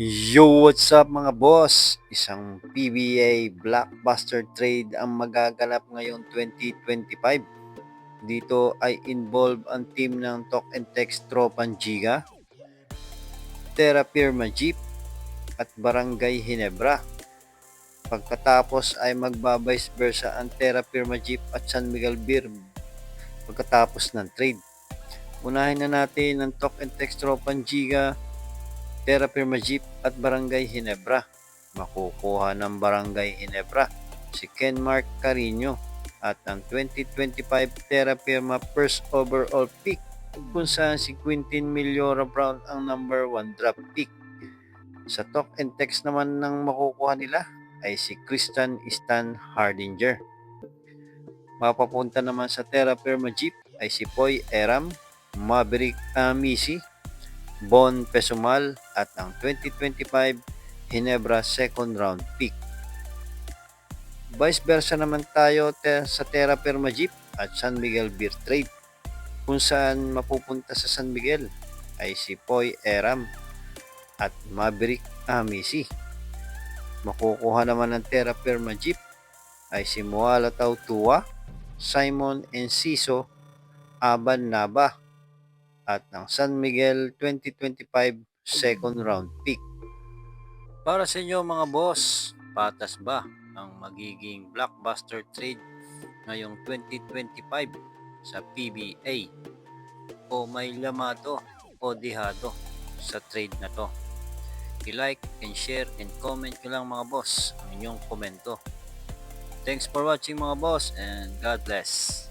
Yo, what's up mga boss? Isang PBA blockbuster trade ang magaganap ngayong 2025. Dito ay involve ang team ng Talk and Text Tropan Giga, Terra Firma Jeep at Barangay Hinebra. Pagkatapos ay magbabice versa ang Terra Firma Jeep at San Miguel Beer pagkatapos ng trade. Unahin na natin ang Talk and Text Tropan Giga, Terra Firma Jeep at Barangay Hinebra. Makukuha ng Barangay Hinebra si Ken Mark Carino at ang 2025 Terra Firma first overall pick kung saan si Quintin Miliora Brown ang number 1 draft pick. Sa talk and text naman ng makukuha nila ay si Christian Stan Hardinger. Mapapunta naman sa Terra Firma Jeep ay si Poy Eram, Maverick Amisi, Bon Pesumal at ang 2025 Hinebra second round pick. Vice versa naman tayo te- sa Terra Firma Jeep at San Miguel Beer Trade kung saan mapupunta sa San Miguel ay si Poy Eram at Maverick Amisi. Makukuha naman ng Terra Firma Jeep ay si Muala Tautua, Simon Enciso, Aban Naba at ng San Miguel 2025 second round pick. Para sa inyo mga boss, patas ba ang magiging blockbuster trade ngayong 2025 sa PBA? O may lamado o dihado sa trade na to? I-like and share and comment nyo lang mga boss ang inyong komento. Thanks for watching mga boss and God bless.